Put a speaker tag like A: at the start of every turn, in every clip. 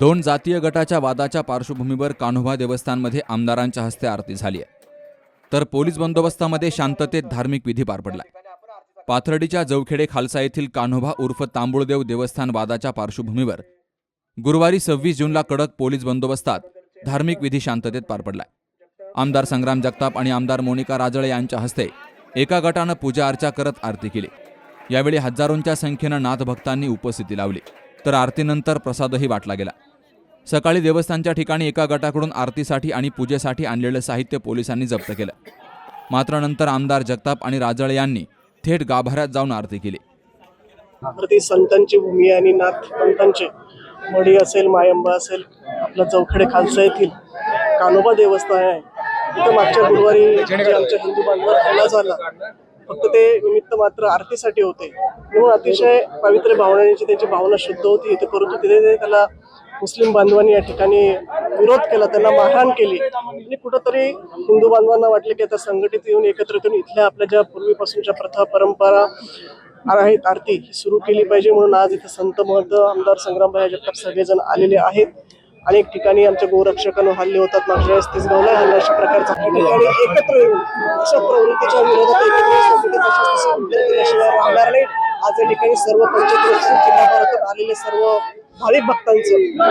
A: दोन जातीय गटाच्या वादाच्या पार्श्वभूमीवर कान्होबा देवस्थानमध्ये आमदारांच्या हस्ते आरती झाली आहे. तर पोलीस बंदोबस्तामध्ये शांततेत धार्मिक विधी पार पडलाय. पाथर्डीच्या जवखेडे खालसा येथील कान्होबा उर्फ तांबुळदेव देवस्थान वादाच्या पार्श्वभूमीवर गुरुवारी सव्वीस जूनला कडक पोलीस बंदोबस्तात धार्मिक विधी शांततेत पार पडलाय. आमदार संग्राम जगताप आणि आमदार मोनिका राजळे यांच्या हस्ते एका गटानं पूजा अर्चा करत आरती केली. यावेळी हजारोंच्या संख्येनं नाथभक्तांनी उपस्थिती लावली. तर आरतीनंतर प्रसादही वाटला गेला. सकाळी देवस्थानच्या ठिकाणी एका गटाकडून आरतीसाठी आणि पूजेसाठी आणलेलं साहित्य पोलिसांनी जप्त केलं. मात्र नंतर आमदार जगताप आणि राजळे यांनी थेट गाभाऱ्यात जाऊन आरती केली.
B: आरती संतांची भूमी आणि नाथ पंतांचे मडी असेल मायंबा असेल आपलं चौखडे खालसा येथील कानोबा देवस्थान आहे. तिथं मागच्या गुरुवारी आमच्या हिंदू बांधवांवर हल्ला झाला. फक्त ते निमित्त मात्र आरतीसाठी होते. म्हणून अतिशय पवित्र भावनेची त्यांची भावना शुद्ध होती ते परंतु तिथे त्याला मुस्लिम बांधवांनी या ठिकाणी विरोध केला त्यांना मारहाण केली. आणि कुठंतरी हिंदू बांधवांना वाटले की आता संघटित येऊन एकत्रित येऊन इथल्या आपल्या ज्या पूर्वीपासूनच्या प्रथा परंपरा आहेत आरती ही सुरू केली पाहिजे म्हणून आज इथे संत महंत आमदार संग्रामभाई जगताप सगळेजण आलेले आहेत. अनेक ठिकाणी आमच्या गोरक्षकांवर हल्ले होतात. मागच्या वेळेस तिसगावला हल्ला अशा प्रकारचा ठिकाणी एकत्र येऊन अशा प्रवृत्तीच्या विरोधात एकत्र राहणार नाही. आज या ठिकाणी सर्व पंचक्रोश जिल्हाभरातून आलेले सर्व भाविक भक्तांचं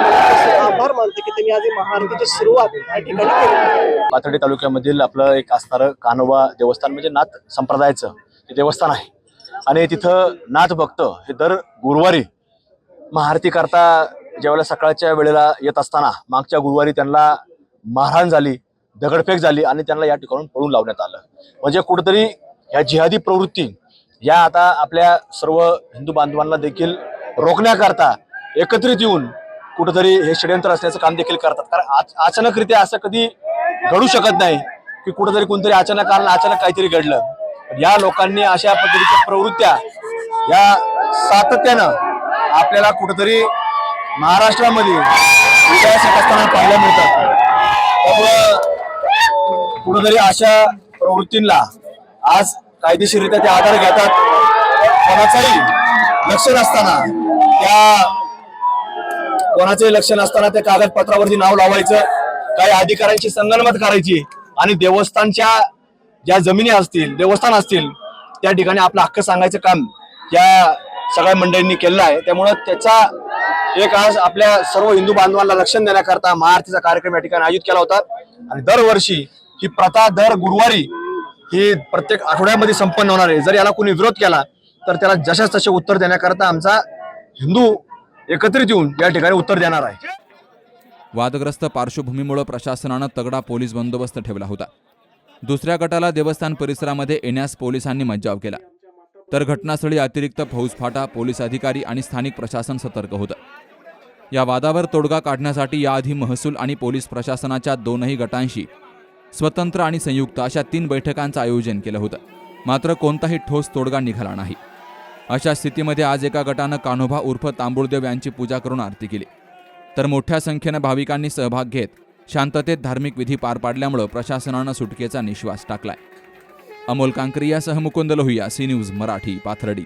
B: आभार मानते की त्यांनी आज ही महाआरतीची सुरुवात या ठिकाणी केली.
C: पाथर्डी तालुक्यामधील आपलं एक असणारं कानोबा देवस्थान म्हणजे नाथ संप्रदायाचं ते देवस्थान आहे. आणि तिथं नाथ भक्त हे दर गुरुवारी महाआरती करता ज्यावेळेला सकाळच्या वेळेला येत असताना मागच्या गुरुवारी त्यांना मारहाण झाली दगडफेक झाली आणि त्यांना या ठिकाणून पळून लावण्यात आलं. म्हणजे कुठेतरी ह्या जिहादी प्रवृत्ती या आता आपल्या सर्व हिंदू बांधवांना देखील रोखण्याकरता एकत्रित येऊन कुठेतरी हे षडयंत्र असल्याचं काम देखील करतात. कारण अचानकरित्या असं कधी घडू शकत नाही की कुठेतरी कोणतरी अचानक आलं अचानक काहीतरी घडलं. या लोकांनी अशा पद्धतीच्या प्रवृत्त्या या सातत्यानं आपल्याला कुठेतरी महाराष्ट्रामध्ये विजयास असताना पाहायला मिळतात. त्यामुळं कुठेतरी अशा प्रवृत्तींना आज कायदेशीरित्या ते आधार घेतात. कोणाचाही लक्ष नसताना त्या कोणाचंही लक्ष नसताना त्या कागदपत्रावरती नाव लावायचं काही अधिकाऱ्यांची संगणमत करायची आणि देवस्थानच्या ज्या जमिनी असतील देवस्थान असतील त्या ठिकाणी आपला हक्क सांगायचं काम या सगळ्या मंडळींनी केलेलं आहे. त्यामुळं त्याचा एक आज आपल्या सर्व हिंदू बांधवांना रक्षण देण्याकरता महाआरतीचा कार्यक्रम या ठिकाणी आयोजित केला होता. आणि दरवर्षी ही प्रथा दर गुरुवारी ही प्रत्येक आठवड्यामध्ये संपन्न होणार आहे. जर याला कोणी विरोध केला तर त्याला जशाच तसे उत्तर देण्याकरता आमचा हिंदू एकत्रित येऊन या ठिकाणी उत्तर देणार आहे.
A: वादग्रस्त पार्श्वभूमीमुळे प्रशासनानं तगडा पोलीस बंदोबस्त ठेवला होता. दुसऱ्या गटाला देवस्थान परिसरामध्ये येण्यास पोलिसांनी मज्जाव केला. तर घटनास्थळी अतिरिक्त फौजफाटा पोलीस अधिकारी आणि स्थानिक प्रशासन सतर्क होतं. या वादावर तोडगा काढण्यासाठी याआधी महसूल आणि पोलीस प्रशासनाच्या दोनही गटांशी स्वतंत्र आणि संयुक्त अशा तीन बैठकांचं आयोजन केलं होतं. मात्र कोणताही ठोस तोडगा निघाला नाही. अशा स्थितीमध्ये आज एका गटानं कान्होबा उर्फ तांबूळदेव यांची पूजा करून आरती केली. तर मोठ्या संख्येनं भाविकांनी सहभाग घेत शांततेत धार्मिक विधी पार पाडल्यामुळं प्रशासनानं सुटकेचा निश्वास टाकलाय. Amol कांकरियासह Mukund Lohia C news Marathi Pathardi.